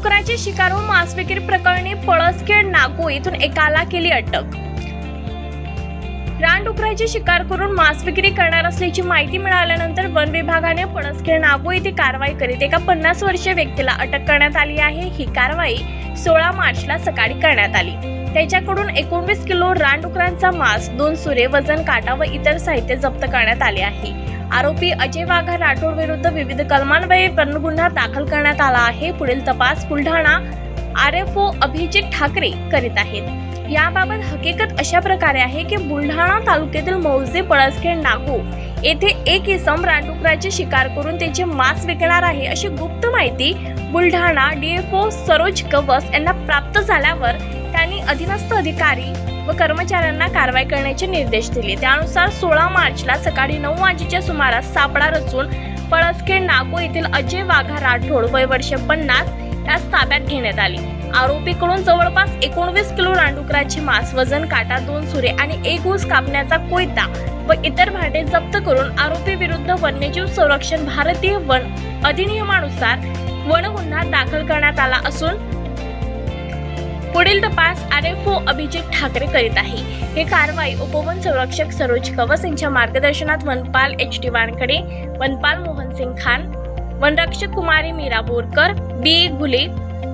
रानडुकराची शिकार व मांस विक्री प्रकरणी पळसखेड नागो येथून एकाला केली अटक. रानडुकराची शिकार करून मांस विक्री करणार असल्याची माहिती मिळाल्यानंतर वन विभागाने पळसखेड नागो येथे कारवाई करीत एका पन्नास वर्षीय व्यक्तीला अटक करण्यात आली आहे. ही कारवाई सोळा मार्चला सकाळी करण्यात आली. त्याच्याकडून एकोणवीस किलो रानडुकरांचा मांस दोन सुरे वजन काटा व इतर साहित्य जप्त करण्यात आले आहे. आरोपी अजय वाघा राठोड विरुद्ध विविध कलमान्वये गुन्हा दाखल करण्यात आला आहे. पुढील तपास Buldhana R F O Abhijit Thakare करीत आहेत. याबाबत हकीकत अशा प्रकारे आहे की बुलढाणा तालुक्यातील मौजे पळसखेड नागो येथे एक इसम रानडुकराची शिकार करून त्याचे मांस विकणार आहे अशी गुप्त माहिती बुलढाणा डीएफओ सरोज कवस यांना प्राप्त झाल्यावर त्यांनी अधीनस्थ अधिकारी व कर्मचाऱ्यांना कारवाई करण्याचे निर्देश दिले. त्यानुसार सोळा मार्चला सकाळी नऊ वाजेच्या सुमारास सापळा रचून पळसखेड नागो येथील अजय वाघा राठोड वय वर्ष पन्नास यास ताब्यात घेण्यात आली. आरोपीकडून जवळपास एकोणवीस किलो रानडुकराचे मांस वजन काटा दोन सुरे आणि एक ऊस कापण्याचा कोयता व इतर भांडे जप्त करून आरोपी विरुद्ध वन्यजीव संरक्षण भारतीय वन अधिनियमानुसार वन गुन्हा दाखल करण्यात आला असून पुढील तपास R F O Abhijit Thakare करीत आहे. ही कारवाई उपवन संरक्षक सरोज कवस यांच्या मार्गदर्शनात वनपाल एच डी वानकडे वनपाल मोहन सिंग खान वनरक्षक Kumari Meera Borkar B A Ghule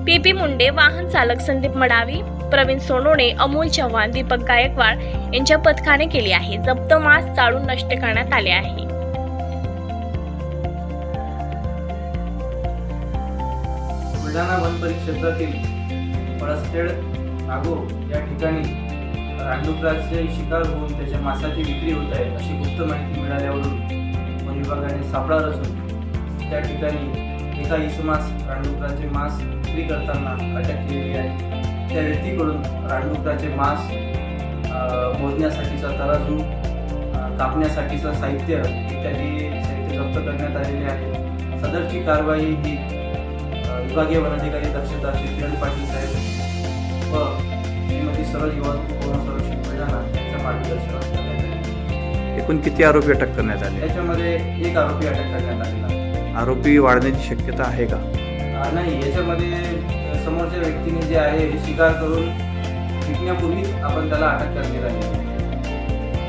P P Munde वाहन चालक संदीप मडावी प्रवीण सोनोणे अमोल चव्हाण दीपक गायकवाड यांच्या पथकाने केली आहे. जप्त मास चाळून नष्ट करण्यात आले आहे. बुलढाणा वन परिक्षेत्रातील पळसखेड नागो या ठिकाणी रानडुकराचे शिकार होऊन त्याच्या मासाची विक्री होत आहे अशी गुप्त माहिती मिळाल्यावरून वन विभागाने सापळा रचून त्या ठिकाणी एका इसमास रानडुकराचे मांस विक्री करताना अटक केलेली आहे. त्या व्यक्तीकडून रानडुकराचे मांस मोजण्यासाठीचा तराजू कापण्यासाठीचं साहित्य इत्यादी साहित्य जप्त करण्यात आलेले आहे. सदरची कारवाई ही विभागीय वनाधिकारी दक्षता श्री किरण पाटील साहेब व श्रीमती सरळ युवा संरक्षण बुलढाणा यांच्या मार्गदर्शनात करण्यात आली. एकूण किती आरोपी अटक करण्यात आले याच्यामध्ये एक आरोपी अटक करण्यात आलेला. आरोपी वाढण्याची शक्यता आहे का नाही याच्यामध्ये समोरच्या व्यक्तीने जे आहे हे स्वीकार करून विकण्यापूर्वीच आपण त्याला अटक करण्यात आली.